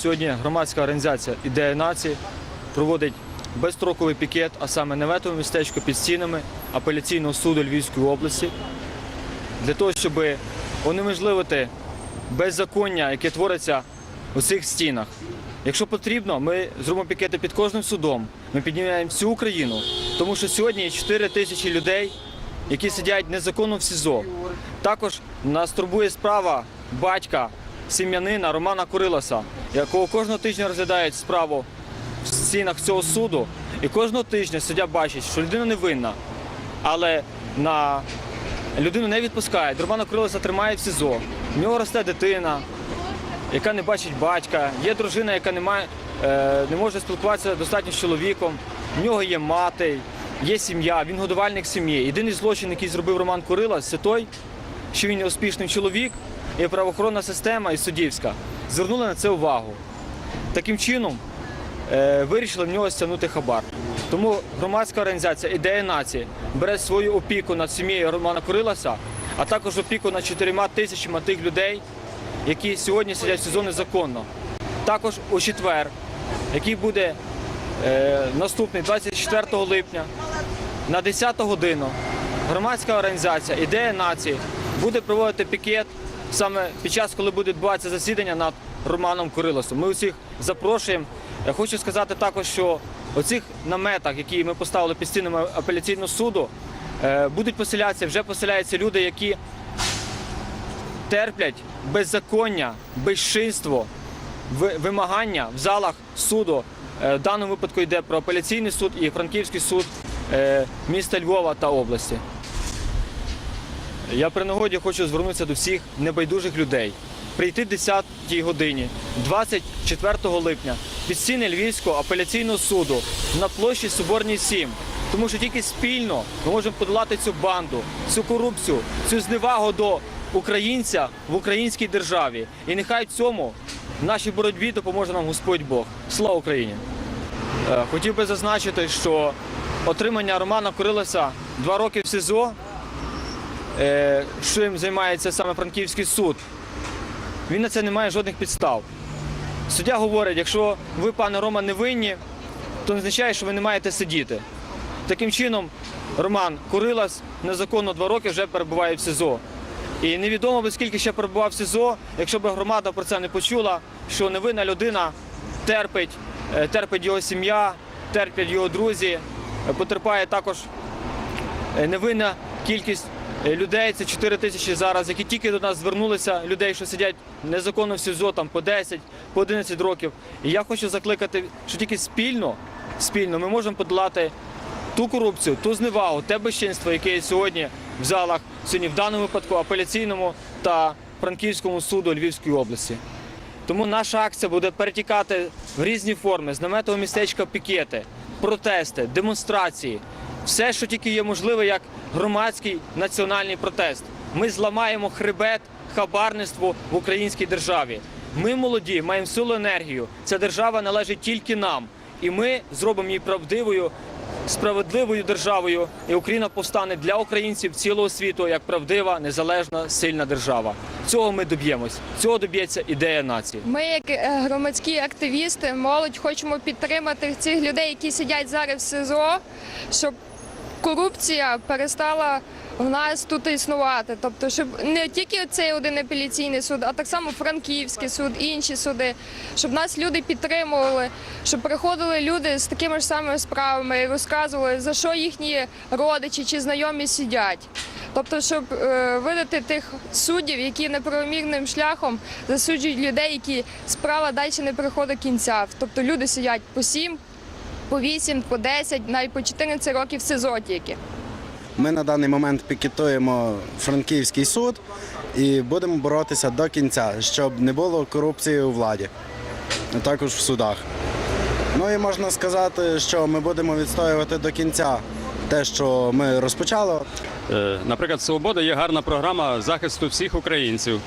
сьогодні громадська організація Ідея нації проводить безстроковий пікет, а саме наметове містечко під стінами апеляційного суду Львівської області, для того, щоб унеможливити беззаконня, яке твориться у цих стінах. Якщо потрібно, ми зробимо пікети під кожним судом. Ми піднімаємо всю Україну, тому що сьогодні 4 тисячі людей, які сидять незаконно в СІЗО. Також нас турбує справа батька сім'янина Романа Куриласа, якого кожного тижня розглядають справу в стінах цього суду. І кожного тижня суддя бачить, що людина невинна, але на людину не відпускають. Романа Куриласа тримають в СІЗО. В нього росте дитина, яка не бачить батька, є дружина, яка не, має, е, не може спілкуватися достатньо з чоловіком, в нього є мати, є сім'я, він годувальник сім'ї. Єдиний злочин, який зробив Роман Курила, це той, що він успішний чоловік, і правоохоронна система і суддівська звернули на це увагу. Таким чином е, вирішили в нього стягнути хабар. Тому громадська організація Ідея нації бере свою опіку над сім'єю Романа Куриласа, а також опіку над чотирма тисячами тих людей, які сьогодні сидять в СІЗО незаконно. Також у четвер, який буде е, наступний 24 липня на 10 годину, громадська організація Ідея нації буде проводити пікет саме під час, коли буде відбуватися засідання над Романом Курилосом. Ми усіх запрошуємо. Я хочу сказати також, що у цих наметах, які ми поставили під стінами апеляційного суду, е, будуть поселятися, вже поселяються люди, які терплять беззаконня, безчинство, вимагання в залах суду. Е, В даному випадку йде про апеляційний суд і Франківський суд е, міста Львова та області. Я при нагоді хочу звернутися до всіх небайдужих людей. Прийти 10 годині 24 липня під стіни Львівського апеляційного суду на площі Соборній 7. Тому що тільки спільно ми можемо подолати цю банду, цю корупцію, цю зневагу до українця в українській державі. І нехай цьому в нашій боротьбі допоможе нам Господь Бог. Слава Україні! Е, Хотів би зазначити, що отримання Романа Куриласа два роки в СИЗО, е, чим займається саме Франківський суд, він на це не має жодних підстав. Суддя говорить, якщо ви, пане Рома, не винні, то не означає, що ви не маєте сидіти. Таким чином, Роман Курилас незаконно два роки вже перебуває в СИЗО. І невідомо би скільки ще перебував в СИЗО, якщо б громада про це не почула, що невинна людина терпить, е, терпить його сім'я, терплять його друзі, е, потерпає також е, невинна кількість е, людей, це 4 тисячі зараз, які тільки до нас звернулися, людей, що сидять незаконно в СІЗО там по 10, по 11 років. І я хочу закликати, що тільки спільно, спільно ми можемо подолати ту корупцію, ту зневагу, те безчинство, яке є сьогодні в залах, сьогодні в даному випадку апеляційному та Франківському суду Львівської області. Тому наша акція буде перетікати в різні форми з наметового містечка пікети, протести, демонстрації, все, що тільки є можливе, як громадський національний протест. Ми зламаємо хребет хабарництву в українській державі. Ми молоді, маємо силу енергію. Ця держава належить тільки нам, і ми зробимо її правдивою. Справедливою державою і Україна повстане для українців цілого світу як правдива, незалежна, сильна держава. Цього ми доб'ємось. Цього доб'ється ідея нації. Ми, як е, громадські активісти, молодь, хочемо підтримати цих людей, які сидять зараз в СІЗО, щоб корупція перестала в нас тут існувати. Тобто, щоб не тільки цей один апеляційний суд, а так само Франківський суд, інші суди, щоб нас люди підтримували, щоб приходили люди з такими ж самими справами і розказували, за що їхні родичі чи знайомі сидять. Тобто, щоб е, видати тих суддів, які неправомірним шляхом засуджують людей, які справа далі не приходить кінця. Тобто люди сидять по 7, по 8, по 10, навіть по 14 років СИЗО тільки. Ми на даний момент пікетуємо Франківський суд і будемо боротися до кінця, щоб не було корупції у владі, а також в судах. Ну і можна сказати, що ми будемо відстоювати до кінця те, що ми розпочали. Е, Наприклад, Свобода є гарна програма захисту всіх українців.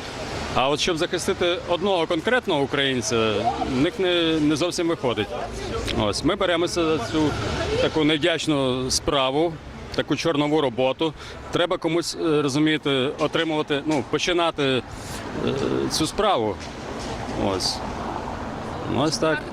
А от щоб захистити одного конкретного українця, в них не, не зовсім виходить. Ось ми беремося за цю таку невдячну справу, таку чорнову роботу. Треба комусь е, розумієте, отримувати, ну, починати е, цю справу. Ось. Ось так.